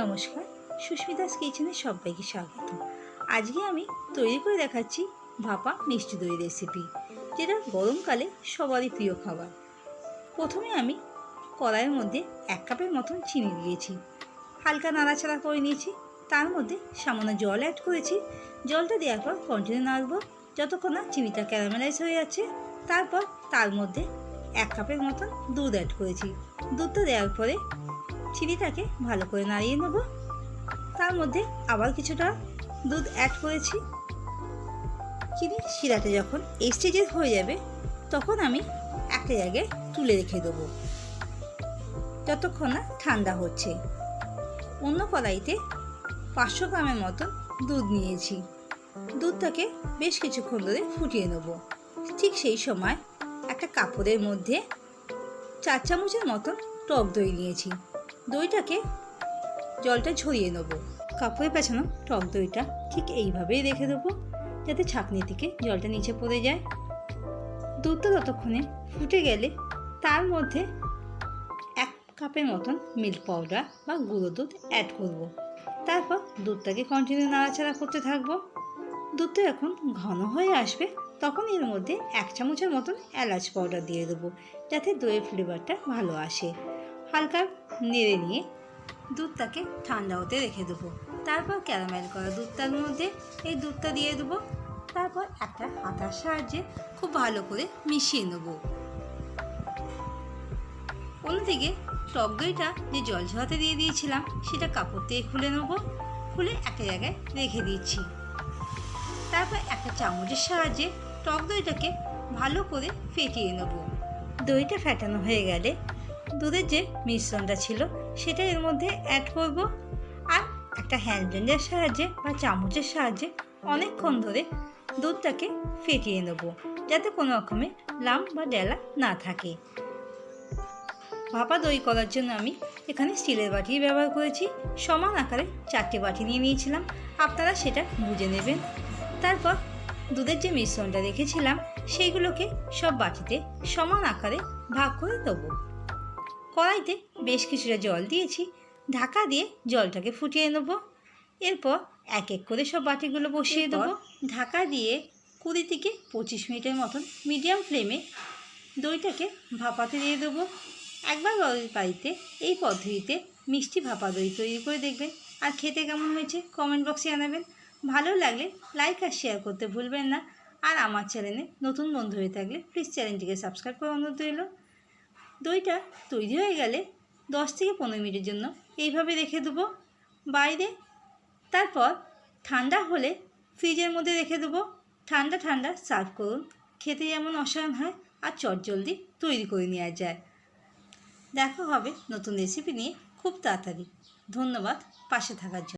নমস্কার, সুস্মিতাস কিচেনে সবাইকে স্বাগত। আজকে আমি তৈরি করে দেখাচ্ছি ভাপা মিষ্টি দই রেসিপি যেটা গরমকালে সবারই প্রিয় খাবার। প্রথমে আমি কড়াইয়ের মধ্যে এক কাপের মতন চিনি দিয়েছি। হালকা নাড়াচাড়া করে নিয়েছি, তার মধ্যে সামান্য জল অ্যাড করেছি। জলটা দেওয়ার পর কন্টিনিউ নাড়বো, যতক্ষণ না চিনিটা ক্যারামেলাইজ হয়ে যাচ্ছে। তারপর তার মধ্যে এক কাপের মতন দুধ অ্যাড করেছি। দুধটা দেওয়ার পরে চিনিটাকে ভালো করে নাড়িয়ে নেব। তার মধ্যে আবার কিছুটা দুধ অ্যাড করেছি। চিনি শিরাটা যখন এই স্টেজের হয়ে যাবে, তখন আমি একটা জায়গায় তুলে রেখে দেবো। যতক্ষণ না ঠান্ডা হচ্ছে। অন্য কড়াইতে পাঁচশো গ্রামের মতন দুধ নিয়েছি। দুধটাকে বেশ কিছুক্ষণ ধরে ফুটিয়ে নেব। ঠিক সেই সময় একটা কাপড়ের মধ্যে চার চামচের মতন টক দই নিয়েছি। দইটাকে জলটা ঝরিয়ে নেব। কাপড়ে পেছানো টক দইটা ঠিক এইভাবেই রেখে দেবো, যাতে ছাঁকনি থেকে জলটা নিচে পড়ে যায়। দুধটা ততক্ষণে ফুটে গেলে তার মধ্যে এক কাপের মতন মিল্ক পাউডার বা গুঁড়ো দুধ অ্যাড করব। তারপর দুধটাকে কন্টিনিউ নাড়াচাড়া করতে থাকব। দুধটা যখন ঘন হয়ে আসবে, তখন এর মধ্যে এক চামচের মতন এলাচ পাউডার দিয়ে দেবো, যাতে দইয়ের ফ্লেভারটা ভালো আসে। হালকা নেড়ে নিয়ে দুধটাকে ঠান্ডা হতে রেখে দেবো। তারপর ক্যারামেল করা দুধটার মধ্যে এই দুধটা দিয়ে দেবো। তারপর একটা হাতার সাহায্যে খুব ভালো করে মিশিয়ে নেব। অন্যদিকে টক দইটা যে জল ঝরাতে দিয়ে দিয়েছিলাম, সেটা কাপড় দিয়ে খুলে নেব। খুলে একটা জায়গায় রেখে দিচ্ছি। তারপর একটা চামচের সাহায্যে টক দইটাকে ভালো করে ফেটিয়ে নেব। দইটা ফেটানো হয়ে গেলে দুধের যে মিশ্রণটা ছিল, সেটা এর মধ্যে অ্যাড করব। আর একটা হ্যান্ড ব্লেন্ডের সাহায্যে বা চামচের সাহায্যে অনেকক্ষণ ধরে দুধটাকে ফেটিয়ে নেব, যাতে কোনো রকমের লাম বা ডেলা না থাকে। ভাপা দই করার জন্য আমি এখানে স্টিলের বাটি ব্যবহার করেছি। সমান আকারে চারটে বাটি নিয়ে নিয়েছিলাম, আপনারা সেটা বুঝে নেবেন। তারপর দুধের যে মিশ্রণটা রেখেছিলাম, সেইগুলোকে সব বাটিতে সমান আকারে ভাগ করে দেবো কড়াইতে বেশ কিছুটা জল দিয়েছি। ঢাকা দিয়ে জলটাকে ফুটিয়ে নেব। এরপর এক এক করে সব বাটিগুলো বসিয়ে দেবো। ঢাকা দিয়ে কুড়ি থেকে পঁচিশ মিনিটের মতন মিডিয়াম ফ্লেমে দইটাকে ভাপাতে দিয়ে দেবো। একবার বাড়িতে এই পদ্ধতিতে মিষ্টি ভাপা দই তৈরি করে দেখবেন। আর খেতে কেমন হয়েছে কমেন্ট বক্সে জানাবেন। ভালো লাগলে লাইক আর শেয়ার করতে ভুলবেন না। আর আমার চ্যানেলে নতুন বন্ধু হয়ে থাকলে প্লিজ চ্যানেলটিকে সাবস্ক্রাইব করে অনুরোধ রইল। দইটা তৈরি হয়ে গেলে দশ থেকে পনেরো মিনিটের জন্য এইভাবে রেখে দেবো। বাইরে তারপর ঠান্ডা হলে ফ্রিজের মধ্যে রেখে দেবো। ঠান্ডা ঠান্ডা সার্ভ করুন। খেতে যেমন অসাধারণ হয় আর চটজলদি তৈরি করে নেওয়া যায়। দেখা হবে নতুন রেসিপি নিয়ে খুব তাড়াতাড়ি। ধন্যবাদ পাশে থাকার জন্য।